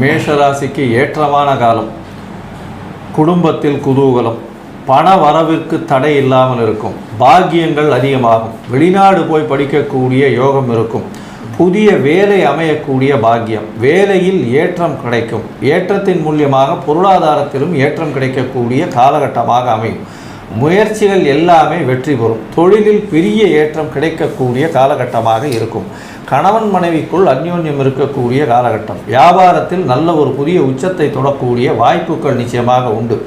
மேஷராசிக்கு ஏற்றமான காலம். குடும்பத்தில் குதூகலம். பண வரவிற்கு தடை இல்லாமல் இருக்கும். பாக்கியங்கள் அதிகமாகும். வெளிநாடு போய் படிக்கக்கூடிய யோகம் இருக்கும். புதிய வேலை அமையக்கூடிய பாக்கியம். வேலையில் ஏற்றம் கிடைக்கும். ஏற்றத்தின் மூலியமாக பொருளாதாரத்திலும் ஏற்றம் கிடைக்கக்கூடிய காலகட்டமாக அமையும். முயற்சிகள் எல்லாமே வெற்றி பெறும். தொழிலில் பெரிய ஏற்றம் கிடைக்கக்கூடிய காலகட்டமாக இருக்கும். கணவன் மனைவிக்குள் அந்யோன்யம் இருக்கக்கூடிய காலகட்டம். வியாபாரத்தில் நல்ல ஒரு புதிய உச்சத்தை தொடக்கூடிய வாய்ப்புகள் நிச்சயமாக உண்டு.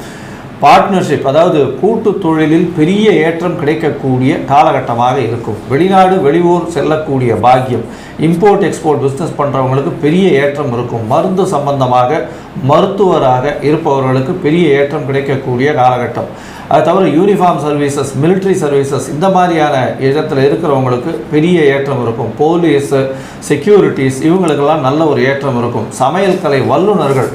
பார்ட்னர்ஷிப் அதாவது கூட்டு தொழிலில் பெரிய ஏற்றம் கிடைக்கக்கூடிய காலகட்டமாக இருக்கும். வெளிநாடு வெளியூர் செல்லக்கூடிய பாக்கியம். இம்போர்ட் எக்ஸ்போர்ட் பிஸ்னஸ் பண்ணுறவங்களுக்கு பெரிய ஏற்றம் இருக்கும். மருந்து சம்பந்தமாக மருத்துவராக இருப்பவர்களுக்கு பெரிய ஏற்றம் கிடைக்கக்கூடிய காலகட்டம். அது தவிர யூனிஃபார்ம் சர்வீசஸ் மிலிட்ரி சர்வீசஸ் இந்த மாதிரியான இடத்துல இருக்கிறவங்களுக்கு பெரிய ஏற்றம் இருக்கும். போலீஸு செக்யூரிட்டிஸ் இவங்களுக்கெல்லாம் நல்ல ஒரு ஏற்றம் இருக்கும். சமையல் கலை வல்லுநர்கள்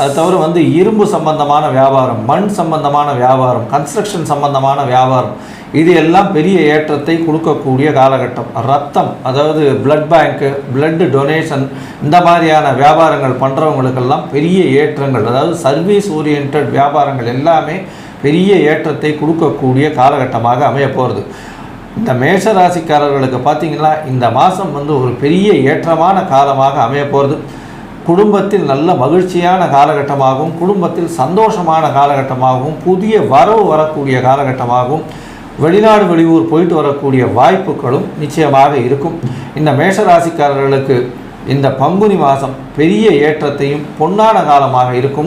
அது தவிர வந்து இரும்பு சம்பந்தமான வியாபாரம் மண் சம்பந்தமான வியாபாரம் கன்ஸ்ட்ரக்ஷன் சம்பந்தமான வியாபாரம் இது எல்லாம் பெரிய ஏற்றத்தை கொடுக்கக்கூடிய காலகட்டம். ரத்தம் அதாவது பிளட் பேங்க்கு பிளட் டொனேஷன் இந்த மாதிரியான வியாபாரங்கள் பண்ணுறவங்களுக்கெல்லாம் பெரிய ஏற்றங்கள் அதாவது சர்வீஸ் ஓரியன்ட் வியாபாரங்கள் எல்லாமே பெரிய ஏற்றத்தை கொடுக்கக்கூடிய காலகட்டமாக அமையப்போகிறது இந்த மேஷ ராசிக்காரர்களுக்கு பார்த்தீங்கன்னா இந்த மாதம் வந்து ஒரு பெரிய ஏற்றமான காலமாக அமையப்போகிறது குடும்பத்தில் நல்ல மகிழ்ச்சியான காலகட்டமாகவும் குடும்பத்தில் சந்தோஷமான காலகட்டமாகவும் புதிய வரவு வரக்கூடிய காலகட்டமாகவும் வெளிநாடு வெளியூர் போயிட்டு வரக்கூடிய வாய்ப்புகளும் நிச்சயமாக இருக்கும். இந்த மேஷராசிக்காரர்களுக்கு இந்த பங்குனி மாதம் பெரிய ஏற்றத்தையும் பொன்னான காலமாக இருக்கும்.